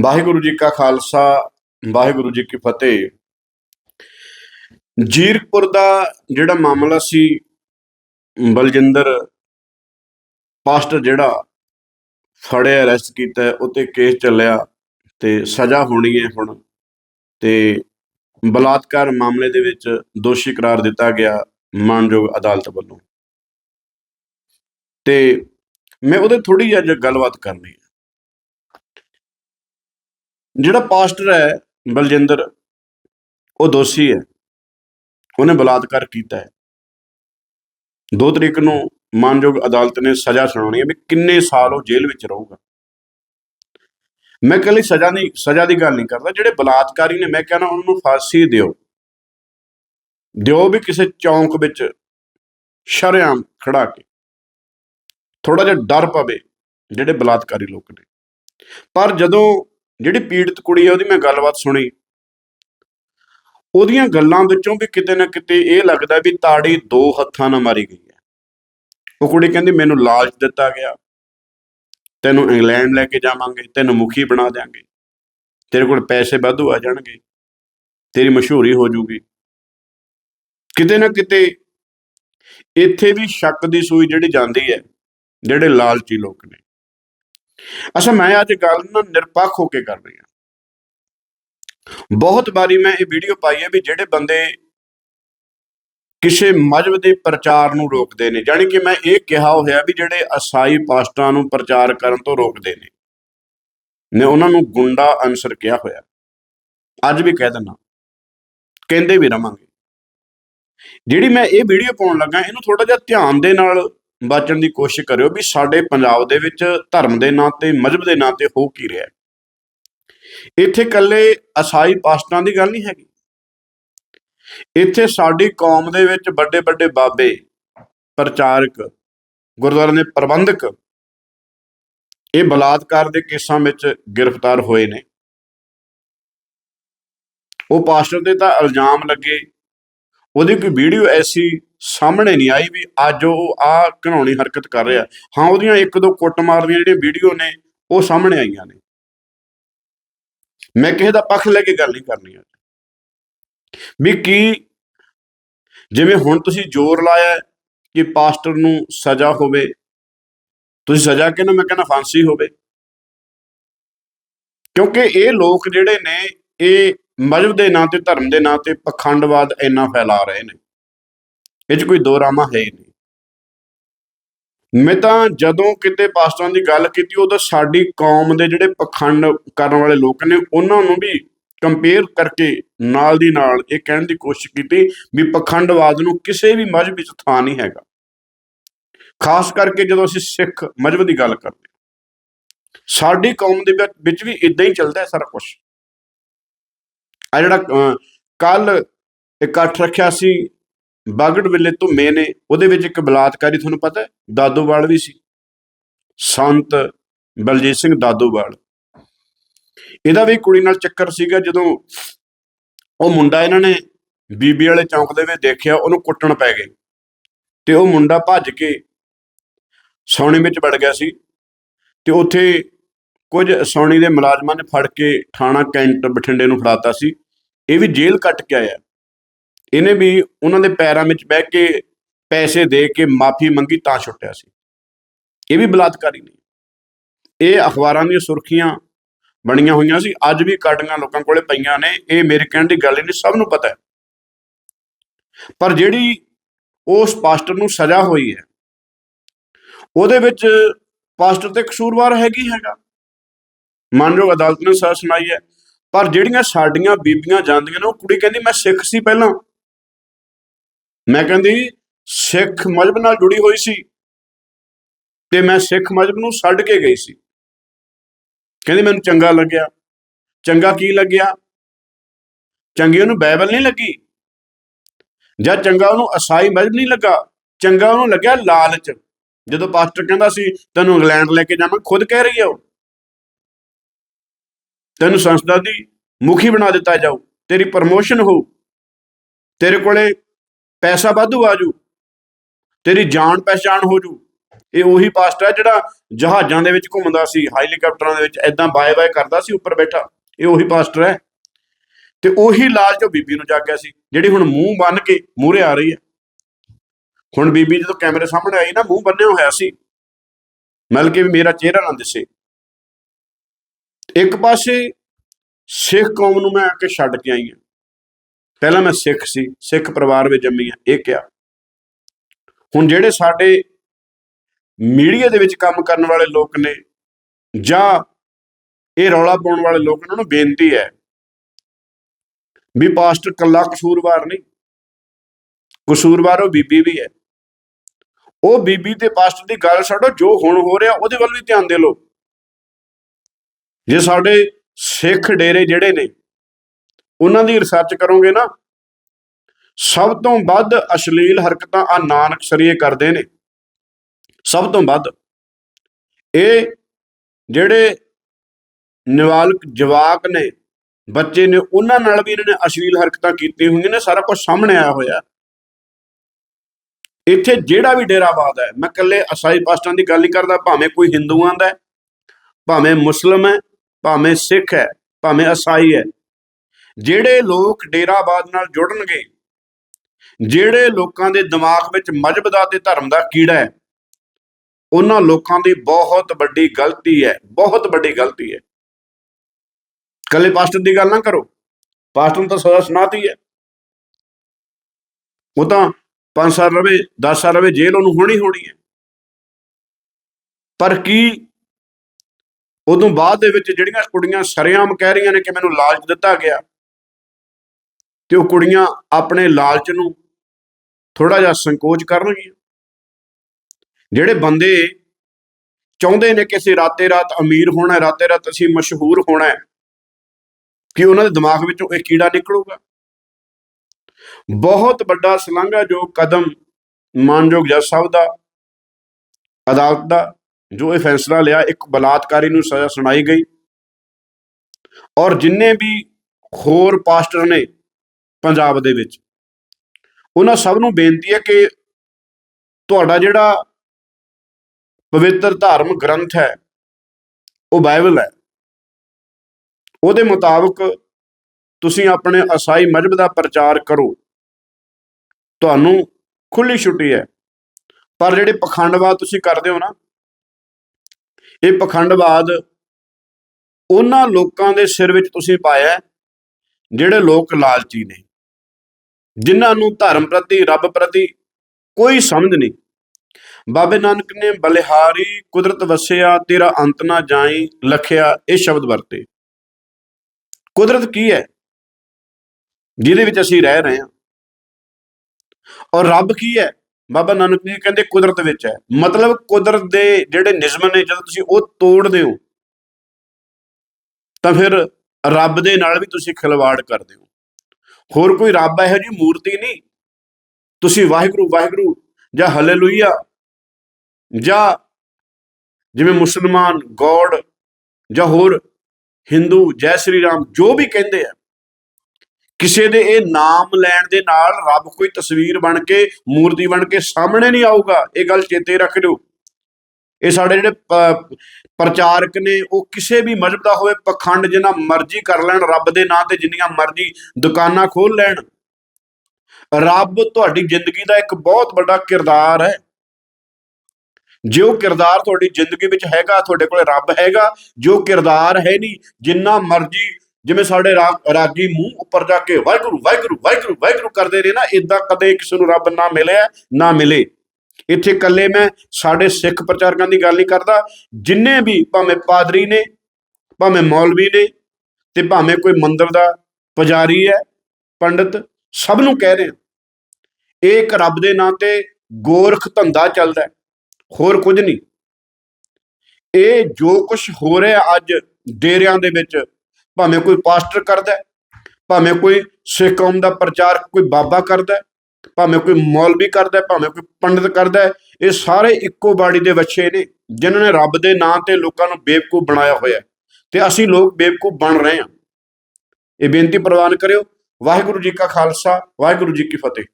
ਵਾਹਿਗੁਰੂ ਜੀ ਕਾ ਖਾਲਸਾ, ਵਾਹਿਗੁਰੂ ਜੀ ਕੀ ਫਤਿਹ। ਜੀਰਕਪੁਰ ਦਾ ਜਿਹੜਾ ਮਾਮਲਾ ਸੀ, ਬਲਜਿੰਦਰ ਪਾਸਟਰ ਜਿਹੜਾ ਫੜਿਆ, ਅਰੈਸਟ ਕੀਤਾ, ਉਤੇ ਕੇਸ ਚੱਲਿਆ ਤੇ ਸਜ਼ਾ ਹੋਣੀ ਹੈ ਹੁਣ ਤੇ ਬਲਾਤਕਾਰ ਮਾਮਲੇ ਦੇ ਵਿੱਚ ਦੋਸ਼ੀ ਕਰਾਰ ਦਿੱਤਾ ਗਿਆ ਮਾਨਯੋਗ ਅਦਾਲਤ ਵੱਲੋਂ। ਤੇ ਮੈਂ ਉਹਦੇ ਥੋੜੀ ਜਿਹੀ ਅੱਜ ਗੱਲਬਾਤ ਕਰਨੀ ਹੈ। ਜਿਹੜਾ ਪਾਸਟਰ ਹੈ ਬਲਜਿੰਦਰ, ਉਹ ਦੋਸ਼ੀ ਹੈ। ਉਹਨੇ ਬਲਾਤਕਾਰ ਕੀਤਾ ਹੈ। ਦੋ ਤਰੀਕ ਨੂੰ ਮਾਨਯੋਗ ਅਦਾਲਤ ਨੇ ਸਜ਼ਾ ਸੁਣਾਉਣੀ ਹੈ ਵੀ ਕਿੰਨੇ ਸਾਲ ਉਹ ਜੇਲ੍ਹ ਵਿੱਚ ਰਹੂਗਾ। ਮੈਂ ਕੱਲੀ ਸਜ਼ਾ ਨਹੀਂ, ਸਜ਼ਾ ਦੀ ਗੱਲ ਨਹੀਂ ਕਰਦਾ, ਜਿਹੜੇ ਬਲਾਤਕਾਰੀ ਨੇ, ਮੈਂ ਕਹਿੰਦਾ ਉਹਨਾਂ ਨੂੰ ਫਾਂਸੀ ਦਿਓ। ਦਿਓ ਵੀ ਕਿਸੇ ਚੌਂਕ ਵਿੱਚ ਸ਼ਰਿਆਮ ਖੜਾ ਕੇ। ਥੋੜਾ ਜਿਹਾ ਡਰ ਪਵੇ ਜਿਹੜੇ ਬਲਾਤਕਾਰੀ ਲੋਕ ਨੇ। ਪਰ ਜਦੋਂ ਜਿਹੜੀ ਪੀੜਤ ਕੁੜੀ ਹੈ ਉਹਦੀ ਮੈਂ ਗੱਲਬਾਤ ਸੁਣੀ। ਉਹਦੀਆਂ ਗੱਲਾਂ ਵਿੱਚੋਂ ਵੀ ਕਿਤੇ ਨਾ ਕਿਤੇ ਇਹ ਲੱਗਦਾ ਵੀ ਤਾੜੀ ਦੋ ਹੱਥਾਂ ਨਾਲ ਮਾਰੀ ਗਈ ਹੈ। ਉਹ ਕੁੜੀ ਕਹਿੰਦੀ, ਮੈਨੂੰ ਲਾਲਚ ਦਿੱਤਾ ਗਿਆ। ਤੈਨੂੰ ਇੰਗਲੈਂਡ ਲੈ ਕੇ ਜਾਵਾਂਗੇ, ਤੈਨੂੰ ਮੁਖੀ ਬਣਾ ਦਿਆਂਗੇ। ਤੇਰੇ ਕੋਲ ਪੈਸੇ ਵਾਧੂ ਆ ਜਾਣਗੇ। ਤੇਰੀ ਮਸ਼ਹੂਰੀ ਹੋ ਜੂਗੀ। ਕਿਤੇ ਨਾ ਕਿਤੇ ਇੱਥੇ ਵੀ ਸ਼ੱਕ ਦੀ ਸੂਈ ਜਿਹੜੀ ਜਾਂਦੀ ਹੈ, ਜਿਹੜੇ ਲਾਲਚੀ ਲੋਕ ਨੇ। ਅੱਛਾ, ਮੈਂ ਅੱਜ ਗੱਲ ਨਾ ਨਿਰਪੱਖ ਹੋ ਕੇ ਕਰ ਰਹੀ ਹਾਂ। ਬਹੁਤ ਵਾਰੀ ਮੈਂ ਇਹ ਵੀਡੀਓ ਪਾਈ ਹੈ ਵੀ ਜਿਹੜੇ ਬੰਦੇ ਕਿਸੇ ਮਜਬ ਦੇ ਪ੍ਰਚਾਰ ਨੂੰ ਰੋਕਦੇ ਨੇ, ਜਾਣੀ ਕਿ ਮੈਂ ਇਹ ਕਿਹਾ ਹੋਇਆ ਵੀ ਜਿਹੜੇ ਅਸਾਈ ਪਾਸਟਰਾਂ ਨੂੰ ਪ੍ਰਚਾਰ ਕਰਨ ਤੋਂ ਰੋਕਦੇ ਨੇ ਨੇ ਉਹਨਾਂ ਨੂੰ ਗੁੰਡਾ ਅਨਸਰ ਕਿਹਾ ਹੋਇਆ। ਅੱਜ ਵੀ ਕਹਿ ਦਿੰਦਾ, ਕਹਿੰਦੇ ਵੀ ਰਵਾਂਗੇ। ਜਿਹੜੀ ਮੈਂ ਇਹ ਵੀਡੀਓ ਪਾਉਣ ਲੱਗਾ, ਇਹਨੂੰ ਥੋੜਾ ਜਿਹਾ ਧਿਆਨ ਦੇ ਨਾਲ ਬਚਣ ਦੀ ਕੋਸ਼ਿਸ਼ ਕਰਿਓ ਵੀ ਸਾਡੇ ਪੰਜਾਬ ਦੇ ਵਿੱਚ ਧਰਮ ਦੇ ਨਾਂ ਤੇ, ਮਜ਼ਹਬ ਦੇ ਨਾਂ ਤੇ ਹੋ ਕੀ ਰਿਹਾ ਇੱਥੇ ਕੱਲੇ ਅਸਾਈ ਪਾਸਟਰਾਂ ਦੀ ਗੱਲ ਨਹੀਂ ਹੈਗੀ। ਇੱਥੇ ਸਾਡੀ ਕੌਮ ਦੇ ਵਿੱਚ ਵੱਡੇ ਵੱਡੇ ਬਾਬੇ, ਪ੍ਰਚਾਰਕ, ਗੁਰਦੁਆਰਿਆਂ ਦੇ ਪ੍ਰਬੰਧਕ, ਇਹ ਬਲਾਤਕਾਰ ਦੇ ਕੇਸਾਂ ਵਿੱਚ ਗ੍ਰਿਫਤਾਰ ਹੋਏ ਨੇ। ਉਹ ਪਾਸਟਰ ਦੇ ਤਾਂ ਇਲਜ਼ਾਮ ਲੱਗੇ ਉਹਦੀ ਕੋਈ ਵੀਡੀਓ ਐਸੀ ਸਾਹਮਣੇ ਨਹੀਂ ਆਈ ਵੀ ਅੱਜ ਉਹ ਆ ਘਿਨਾਉਣੀ ਹਰਕਤ ਕਰ ਰਿਹਾ। ਹਾਂ, ਉਹਦੀਆਂ ਇੱਕ ਦੋ ਕੁੱਟ ਮਾਰਦੀਆਂ ਜਿਹੜੀਆਂ ਵੀਡੀਓ ਨੇ, ਉਹ ਸਾਹਮਣੇ ਆਈਆਂ ਨੇ। ਮੈਂ ਕਿਸੇ ਦਾ ਪੱਖ ਲੈ ਕੇ ਗੱਲ ਨਹੀਂ ਕਰਨੀ ਅੱਜ। ਵੀ ਕੀ ਜਿਵੇਂ ਹੁਣ ਤੁਸੀਂ ਜ਼ੋਰ ਲਾਇਆ ਕਿ ਪਾਸਟਰ ਨੂੰ ਸਜ਼ਾ ਹੋਵੇ, ਤੁਸੀਂ ਸਜ਼ਾ ਕਹਿੰਦੇ ਮੈਂ ਕਹਿੰਦਾ ਫਾਂਸੀ ਹੋਵੇ। ਕਿਉਂਕਿ ਇਹ ਲੋਕ ਜਿਹੜੇ ਨੇ, ਇਹ ਮਜਬ ਦੇ ਨਾਂ ਤੇ, ਧਰਮ ਦੇ ਨਾਂ ਤੇ ਪਖੰਡਵਾਦ ਇੰਨਾ ਫੈਲਾ ਰਹੇ ਨੇ। ਇਹ 'ਚ ਕੋਈ ਦੋ ਰਾਮਾ ਹੈ ਹੀ ਨਹੀਂ। ਮੈਂ ਤਾਂ ਜਦੋਂ ਕਿਤੇ ਪਾਸਟਰਾਂ ਦੀ ਗੱਲ ਕੀਤੀ ਉਹ ਤਾਂ ਸਾਡੀ ਕੌਮ ਦੇ ਜਿਹੜੇ ਪਖੰਡ ਕਰਨ ਵਾਲੇ ਲੋਕ ਨੇ, ਉਹਨਾਂ ਨੂੰ ਵੀ ਕੰਪੇਅਰ ਕਰਕੇ ਨਾਲ ਦੀ ਨਾਲ ਇਹ ਕਹਿਣ ਦੀ ਕੋਸ਼ਿਸ਼ ਕੀਤੀ ਵੀ ਪਖੰਡਵਾਦ ਨੂੰ ਕਿਸੇ ਵੀ ਮਜਬ ਵਿੱਚ ਥਾਂ ਨਹੀਂ ਹੈਗਾ। ਖਾਸ ਕਰਕੇ ਜਦੋਂ ਅਸੀਂ ਸਿੱਖ ਮਜਬ ਦੀ ਗੱਲ ਕਰਦੇ ਸਾਡੀ ਕੌਮ ਦੇ ਵਿੱਚ- ਵਿੱਚ ਵੀ ਇਦਾਂ ਹੀ ਚੱਲਦਾ ਹੈ ਸਾਰਾ ਕੁਝ ਆ ਜਿਹੜਾ ਕੱਲ ਇਕੱਠ ਰੱਖਿਆ ਸੀ, ਬਾਗੜ ਵੇਲੇ ਧੁੰਮੇ ਨੇ ਉਹਦੇ ਵਿੱਚ ਇੱਕ ਬਲਾਤਕਾਰੀ, ਤੁਹਾਨੂੰ ਪਤਾ ਦਾਦੋਵਾਲ ਵੀ ਸੀ। ਸੰਤ ਬਲਜੀਤ ਸਿੰਘ ਦਾਦੋਵਾਲ। ਇਹਦਾ ਵੀ ਕੁੜੀ ਨਾਲ ਚੱਕਰ ਸੀਗਾ, ਜਦੋਂ ਉਹ ਮੁੰਡਾ ਇਹਨਾਂ ਨੇ ਬੀਬੀ ਵਾਲੇ ਚੌਂਕ ਦੇ ਵਿੱਚ ਦੇਖਿਆ, ਉਹਨੂੰ ਕੁੱਟਣ ਪੈ ਗਏ। ਤੇ ਉਹ ਮੁੰਡਾ ਭੱਜ ਕੇ ਸੌਣੀ ਵਿੱਚ ਵੜ ਗਿਆ ਸੀ। ਤੇ ਉੱਥੇ ਕੁਝ ਸੌਣੀ ਦੇ ਮੁਲਾਜ਼ਮਾਂ ਨੇ ਫੜ ਕੇ ਥਾਣਾ ਕੈਂਟ ਬਠਿੰਡੇ ਨੂੰ ਫੜਾਤਾ ਸੀ। ਇਹ ਵੀ ਜੇਲ੍ਹ ਕੱਟ ਕੇ ਆਇਆ। ਇਹਨੇ ਵੀ ਉਹਨਾਂ ਦੇ ਪੈਰਾਂ ਵਿੱਚ ਬਹਿ ਕੇ ਪੈਸੇ ਦੇ ਕੇ ਮਾਫੀ ਮੰਗੀ ਤਾਂ ਛੁੱਟਿਆ ਸੀ। ਇਹ ਵੀ ਬਲਾਤਕਾਰੀ ਨਹੀਂ। ਇਹ ਅਖਬਾਰਾਂ ਦੀਆਂ ਸੁਰਖੀਆਂ ਬਣੀਆਂ ਹੋਈਆਂ ਸੀ। ਅੱਜ ਵੀ ਕਾਟੀਆਂ ਲੋਕਾਂ ਕੋਲੇ ਪਈਆਂ ਨੇ। ਇਹ ਮੇਰੇ ਕਹਿਣ ਦੀ ਗੱਲ ਹੀ ਨਹੀਂ, ਸਭ ਨੂੰ ਪਤਾ ਹੈ। ਪਰ ਜਿਹੜੀ ਉਸ ਪਾਸਟਰ ਨੂੰ ਸਜ਼ਾ ਹੋਈ ਹੈ, ਉਹਦੇ ਵਿੱਚ ਪਾਸਟਰ ਤੇ ਕਸੂਰਵਾਰ ਹੈਗੀ ਹੈਗਾ। ਮਾਨਯੋਗ ਅਦਾਲਤ ਨੇ ਸਜ਼ਾ ਸੁਣਾਈ ਹੈ। ਪਰ ਜਿਹੜੀਆਂ ਸਾਡੀਆਂ ਬੀਬੀਆਂ ਜਾਂਦੀਆਂ ਨੇ, ਉਹ ਕੁੜੀ ਕਹਿੰਦੀ, ਮੈਂ ਸਿੱਖ ਸੀ ਪਹਿਲਾਂ। ਮੈਂ ਕਹਿੰਦੀ, ਸਿੱਖ ਮਜਬ ਨਾਲ ਜੁੜੀ ਹੋਈ ਸੀ ਤੇ ਮੈਂ ਸਿੱਖ ਮਜਬ ਨੂੰ ਛੱਡ ਕੇ ਗਈ ਸੀ। ਕਹਿੰਦੀ, ਮੈਨੂੰ ਚੰਗਾ ਲੱਗਿਆ। ਚੰਗਾ ਕੀ ਲੱਗਿਆ? ਚੰਗੀ ਉਹਨੂੰ ਬਾਈਬਲ ਨਹੀਂ ਲੱਗੀ? ਜਾਂ ਚੰਗਾ ਉਹਨੂੰ ਅਸਾਈ ਮਜਬ ਨਹੀਂ ਲੱਗਾ? ਚੰਗਾ ਉਹਨੂੰ ਲੱਗਿਆ ਲਾਲਚ। ਜਦੋਂ ਪਾਸਟਰ ਕਹਿੰਦਾ ਸੀ, ਤੈਨੂੰ ਇੰਗਲੈਂਡ ਲੈ ਕੇ ਜਾਵਾਂ, ਖੁਦ ਕਹਿ ਰਹੀ ਹੈ ਉਹ। ਤੈਨੂੰ ਸੰਸਥਾ ਦੀ ਮੁਖੀ ਬਣਾ ਦਿੱਤਾ ਜਾਊ। ਤੇਰੀ ਪ੍ਰਮੋਸ਼ਨ ਹੋ ਤੇਰੇ ਕੋਲੇ ਪੈਸਾ ਵਾਧੂ ਆਜੂ ਤੇਰੀ ਜਾਣ ਪਹਿਚਾਣ ਹੋ ਜੂ। ਇਹ ਉਹੀ ਪਾਸਟਰ ਹੈ ਜਿਹੜਾ ਜਹਾਜ਼ਾਂ ਦੇ ਵਿੱਚ ਘੁੰਮਦਾ ਸੀ ਹੈਲੀਕਾਪਟਰਾਂ ਦੇ ਵਿੱਚ ਐਦਾਂ ਬਾਏ ਬਾਏ ਕਰਦਾ ਸੀ ਉੱਪਰ ਬੈਠਾ। ਇਹ ਉਹੀ ਪਾਸਟਰ ਹੈ ਤੇ ਉਹੀ ਲਾਲਚ ਉਹ ਬੀਬੀ ਨੂੰ ਜਾਗਿਆ ਸੀ ਜਿਹੜੀ ਹੁਣ ਮੂੰਹ ਬੰਨ ਕੇ ਮੂਹਰੇ ਆ ਰਹੀ ਹੈ ਹੁਣ ਬੀਬੀ ਜਦੋਂ ਕੈਮਰੇ ਸਾਹਮਣੇ ਆਈ ਨਾ ਮੂੰਹ ਬੰਨਿਆ ਹੋਇਆ ਸੀ। ਮਤਲਬ ਕਿ ਵੀ ਮੇਰਾ ਚਿਹਰਾ ਨਾ ਦਿਸੇ। ਇੱਕ ਪਾਸੇ ਸਿੱਖ ਕੌਮ ਨੂੰ ਮੈਂ ਆ ਕੇ ਛੱਡ ਕੇ ਆਈ ਹਾਂ। ਪਹਿਲਾਂ ਮੈਂ ਸਿੱਖ ਸੀ, ਸਿੱਖ ਪਰਿਵਾਰ ਵਿੱਚ ਜੰਮੀ ਹਾਂ, ਇਹ ਕਿਹਾ। ਹੁਣ ਜਿਹੜੇ ਸਾਡੇ ਮੀਡੀਆ ਦੇ ਵਿੱਚ ਕੰਮ ਕਰਨ ਵਾਲੇ ਲੋਕ ਨੇ ਜਾਂ ਇਹ ਰੌਲਾ ਪਾਉਣ ਵਾਲੇ ਲੋਕ ਨੇ, ਉਹਨਾਂ ਨੂੰ ਬੇਨਤੀ ਹੈ ਵੀ ਪਾਸਟਰ ਕੱਲਾ ਕਸੂਰਵਾਰ ਨਹੀਂ, ਕਸੂਰਵਾਰ ਉਹ ਬੀਬੀ ਵੀ ਹੈ। ਉਹ ਬੀਬੀ ਤੇ ਪਾਸਟਰ ਦੀ ਗੱਲ ਛੱਡੋ, ਜੋ ਹੁਣ ਹੋ ਰਿਹਾ, ਉਹਦੇ ਵੱਲ ਵੀ ਧਿਆਨ ਦੇ ਲਓ। ਜੇ ਸਾਡੇ ਸਿੱਖ ਡੇਰੇ ਜਿਹੜੇ ਨੇ, ਉਹਨਾਂ ਦੀ ਰਿਸਰਚ ਕਰੋਗੇ ਨਾ, ਸਭ ਤੋਂ ਵੱਧ ਅਸ਼ਲੀਲ ਹਰਕਤਾਂ ਆ ਨਾਨਕ ਸਰੀਏ ਕਰਦੇ ਨੇ। ਸਭ ਤੋਂ ਵੱਧ। ਇਹ ਜਿਹੜੇ ਨਿਵਾਲਕ ਜਵਾਕ ਨੇ, ਬੱਚੇ ਨੇ, ਉਹਨਾਂ ਨਾਲ ਵੀ ਇਹਨਾਂ ਨੇ ਅਸ਼ਲੀਲ ਹਰਕਤਾਂ ਕੀਤੀਆਂ ਹੋਈਆਂ ਨੇ, ਸਾਰਾ ਕੁਝ ਸਾਹਮਣੇ ਆਇਆ ਹੋਇਆ। ਇੱਥੇ ਜਿਹੜਾ ਵੀ ਡੇਰਾਵਾਦ ਹੈ, ਮੈਂ ਇਕੱਲੇ ਅਸਾਈ ਪਾਸਟਾਂ ਦੀ ਗੱਲ ਨਹੀਂ ਕਰਦਾ, ਭਾਵੇਂ ਕੋਈ ਹਿੰਦੂਆਂ ਦਾ ਹੈ, ਭਾਵੇਂ ਮੁਸਲਮ ਹੈ ਭਾਵੇਂ ਸਿੱਖ ਹੈ, ਭਾਵੇਂ ਅਸਾਈ ਹੈ। ਜਿਹੜੇ ਲੋਕ ਡੇਰਾਬਾਦ ਨਾਲ ਜੁੜਨਗੇ, ਜਿਹੜੇ ਲੋਕਾਂ ਦੇ ਦਿਮਾਗ ਵਿੱਚ ਮਜਬ ਦਾ ਤੇ ਧਰਮ ਦਾ ਕੀੜਾ ਹੈ, ਉਹਨਾਂ ਲੋਕਾਂ ਦੀ ਬਹੁਤ ਵੱਡੀ ਗਲਤੀ ਹੈ, ਬਹੁਤ ਵੱਡੀ ਗਲਤੀ ਹੈ। ਕੱਲੇ ਪਾਸਟਰ ਦੀ ਗੱਲ ਨਾ ਕਰੋ, ਪਾਸਟਰ ਨੂੰ ਤਾਂ ਸਜ਼ਾ ਸੁਣਾਤੀ ਹੈ। ਉਹ ਤਾਂ 5 ਸਾਲ ਰਵੇ 10 ਸਾਲ ਰਵੇ, ਜੇਲ੍ਹ ਉਹਨੂੰ ਹੋਣੀ ਹੋਣੀ ਹੈ। ਪਰ ਕੀ ਉਦੋਂ ਬਾਅਦ ਦੇ ਵਿੱਚ ਜਿਹੜੀਆਂ ਕੁੜੀਆਂ ਸਰਿਆਮ ਕਹਿ ਰਹੀਆਂ ਨੇ ਕਿ ਮੈਨੂੰ ਲਾਲਚ ਦਿੱਤਾ ਗਿਆ, ਤੇ ਉਹ ਕੁੜੀਆਂ ਆਪਣੇ ਲਾਲਚ ਨੂੰ ਥੋੜਾ ਜਿਹਾ ਸੰਕੋਚ ਕਰਨਗੀਆਂ। ਜਿਹੜੇ ਬੰਦੇ ਚਾਹੁੰਦੇ ਨੇ ਕਿ ਅਸੀਂ ਰਾਤੇ ਰਾਤ ਅਮੀਰ ਹੋਣਾ ਰਾਤੇ ਰਾਤ ਅਸੀਂ ਮਸ਼ਹੂਰ ਹੋਣਾ, ਕਿ ਉਹਨਾਂ ਦੇ ਦਿਮਾਗ ਵਿੱਚੋਂ ਇਹ ਕੀੜਾ ਨਿਕਲੂਗਾ। ਬਹੁਤ ਵੱਡਾ ਜੋ ਕਦਮ ਮਾਨਯੋਗ ਜੱਜ ਸਾਹਿਬ ਦਾ, ਅਦਾਲਤ ਦਾ ਜੋ ਇਹ ਫੈਸਲਾ ਲਿਆ, ਇੱਕ ਬਲਾਤਕਾਰੀ ਨੂੰ ਸਜ਼ਾ ਸੁਣਾਈ ਗਈ। ਔਰ ਜਿੰਨੇ ਵੀ ਹੋਰ ਪਾਸਟਰ ਨੇ ਪੰਜਾਬ ਦੇ ਵਿੱਚ, ਉਹਨਾਂ ਸਭ ਨੂੰ ਬੇਨਤੀ ਹੈ ਕਿ ਤੁਹਾਡਾ ਜਿਹੜਾ ਪਵਿੱਤਰ ਧਾਰਮ ਗ੍ਰੰਥ ਹੈ, ਉਹ ਬਾਈਬਲ ਹੈ। ਉਹਦੇ ਮੁਤਾਬਕ ਤੁਸੀਂ ਆਪਣੇ ਅਸਾਈ ਮਜਬ ਦਾ ਪ੍ਰਚਾਰ ਕਰੋ। ਤੁਹਾਨੂੰ ਖੁੱਲੀ ਛੁੱਟੀ ਹੈ। ਪਰ ਜਿਹੜੇ ਪਖੰਡਵਾਦ ਤੁਸੀਂ ਕਰਦੇ ਹੋ ਨਾ ਇਹ ਪਖੰਡਵਾਦ ਉਹਨਾਂ ਲੋਕਾਂ ਦੇ ਸਿਰ ਵਿੱਚ ਤੁਸੀਂ ਪਾਇਆ ਜਿਹੜੇ ਲੋਕ ਲਾਲਚੀ ਨੇ, ਜਿਨ੍ਹਾਂ ਨੂੰ ਧਰਮ ਪ੍ਰਤੀ, ਰੱਬ ਪ੍ਰਤੀ ਕੋਈ ਸਮਝ ਨਹੀਂ। ਬਾਬੇ ਨਾਨਕ ਨੇ ਬਲਿਹਾਰੀ ਕੁਦਰਤ ਵਸਿਆ, ਤੇਰਾ ਅੰਤ ਨਾ ਜਾਈ ਲਖਿਆ ਇਹ ਸ਼ਬਦ ਵਰਤੇ। ਕੁਦਰਤ ਕੀ ਹੈ? ਜਿਹਦੇ ਵਿੱਚ ਅਸੀਂ ਰਹਿ ਰਹੇ ਹਾਂ। ਔਰ ਰੱਬ ਕੀ ਹੈ? ਬਾਬਾ ਨਾਨਕ ਜੀ ਕਹਿੰਦੇ ਕੁਦਰਤ ਵਿੱਚ ਹੈ। ਮਤਲਬ ਕੁਦਰਤ ਦੇ ਜਿਹੜੇ ਨਿਯਮ ਨੇ, ਜਦੋਂ ਤੁਸੀਂ ਉਹ ਤੋੜਦੇ ਹੋ, ਤਾਂ ਫਿਰ ਰੱਬ ਦੇ ਨਾਲ ਵੀ ਤੁਸੀਂ ਖਿਲਵਾੜ ਕਰਦੇ ਹੋ। ਹੋਰ ਕੋਈ ਰੱਬ ਇਹੋ ਜੀ ਮੂਰਤੀ ਨਹੀਂ। ਤੁਸੀਂ ਵਾਹਿਗੁਰੂ ਵਾਹਿਗੁਰੂ ਜਾਂ ਹਲੇਲੂਇਆ ਜਾਂ ਜਿਵੇਂ ਮੁਸਲਮਾਨ, ਗੋਡ ਜਾਂ ਹੋਰ ਹਿੰਦੂ, ਜੈ ਸ੍ਰੀ ਰਾਮ ਜੋ ਵੀ ਕਹਿੰਦੇ ਆ ਕਿਸੇ ਦੇ ਇਹ ਨਾਮ ਲੈਣ ਦੇ ਨਾਲ ਰੱਬ ਕੋਈ ਤਸਵੀਰ ਬਣ ਕੇ, ਮੂਰਤੀ ਬਣ ਕੇ ਸਾਹਮਣੇ ਨਹੀਂ ਆਊਗਾ। ਇਹ ਗੱਲ ਚੇਤੇ ਰੱਖ ਲਿਓ ਇਹ ਸਾਡੇ ਜਿਹੜੇ ਪ੍ਰਚਾਰਕ ਨੇ, ਉਹ ਕਿਸੇ ਵੀ ਮਜ਼ਹਬ ਦਾ ਹੋਵੇ, ਪਖੰਡ ਜਿੰਨਾ ਮਰਜ਼ੀ ਕਰ ਲੈਣ, ਰੱਬ ਦੇ ਨਾਂ ਤੇ ਜਿੰਨੀਆਂ ਮਰਜ਼ੀ ਦੁਕਾਨਾਂ ਖੋਲ ਲੈਣ। ਰੱਬ ਤੁਹਾਡੀ ਜ਼ਿੰਦਗੀ ਦਾ ਇੱਕ ਬਹੁਤ ਵੱਡਾ ਕਿਰਦਾਰ ਹੈ। ਜੋ ਕਿਰਦਾਰ ਤੁਹਾਡੀ ਜ਼ਿੰਦਗੀ ਵਿੱਚ ਹੈਗਾ, ਤੁਹਾਡੇ ਕੋਲ ਰੱਬ ਹੈਗਾ, ਜੋ ਕਿਰਦਾਰ ਹੈ ਨਹੀਂ, ਜਿੰਨਾ ਮਰਜ਼ੀ ਜਿਵੇਂ ਸਾਡੇ ਰਾਗੀ ਮੂੰਹ ਉੱਪਰ ਜਾ ਕੇ ਵਾਹਿਗੁਰੂ ਵਾਹਿਗੁਰੂ ਵਾਹਿਗੁਰੂ ਵਾਹਿਗੁਰੂ ਕਰਦੇ ਨੇ ਨਾ ਇਦਾਂ ਕਦੇ ਕਿਸੇ ਨੂੰ ਰੱਬ ਨਾ ਮਿਲਿਆ, ਨਾ ਮਿਲੇ। ਇੱਥੇ ਇਕੱਲੇ ਮੈਂ, ਸਾਡੇ ਸਿੱਖ ਪ੍ਰਚਾਰਕਾਂ ਦੀ ਗੱਲ ਨਹੀਂ ਕਰਦਾ। ਜਿੰਨੇ ਵੀ ਭਾਵੇਂ ਪਾਦਰੀ ਨੇ, ਭਾਵੇਂ ਮੌਲਵੀ ਨੇ, ਤੇ ਭਾਵੇਂ ਕੋਈ ਮੰਦਰ ਦਾ ਪੁਜਾਰੀ ਹੈ, ਪੰਡਤ, ਸਭ ਨੂੰ ਕਹਿ ਰਹੇ। ਹਾਂ ਇਹ ਇੱਕ ਰੱਬ ਦੇ ਨਾਂ ਤੇ ਗੋਰਖ ਧੰਦਾ ਚੱਲਦਾ ਹੋਰ ਕੁਝ ਨਹੀਂ। ਇਹ ਜੋ ਕੁਝ ਹੋ ਰਿਹਾ ਅੱਜ ਡੇਰਿਆਂ ਦੇ ਵਿੱਚ ਭਾਵੇਂ ਕੋਈ ਪਾਸਟਰ ਕਰਦਾ ਭਾਵੇਂ ਕੋਈ ਸਿੱਖ ਕੌਮ ਦਾ ਪ੍ਰਚਾਰ ਕੋਈ ਬਾਬਾ ਕਰਦਾ ਭਾਵੇਂ ਕੋਈ ਮੌਲਵੀ ਕਰਦਾ ਭਾਵੇਂ ਕੋਈ ਪੰਡਤ ਕਰਦਾ ਇਹ ਸਾਰੇ ਇੱਕੋ ਬਾੜੀ ਦੇ ਬੱਚੇ ਨੇ, ਜਿਨ੍ਹਾਂ ਨੇ ਰੱਬ ਦੇ ਨਾਂ ਤੇ ਲੋਕਾਂ ਨੂੰ ਬੇਵਕੂਫ ਬਣਾਇਆ ਹੋਇਆ ਹੈ। ਤੇ ਅਸੀਂ ਲੋਕ ਬੇਵਕੂਫ ਬਣ ਰਹੇ ਹਾਂ। ਇਹ ਬੇਨਤੀ ਪ੍ਰਵਾਨ ਕਰਿਓ। ਵਾਹਿਗੁਰੂ ਜੀ ਕਾ ਖਾਲਸਾ, ਵਾਹਿਗੁਰੂ ਜੀ ਕੀ ਫਤਿਹ।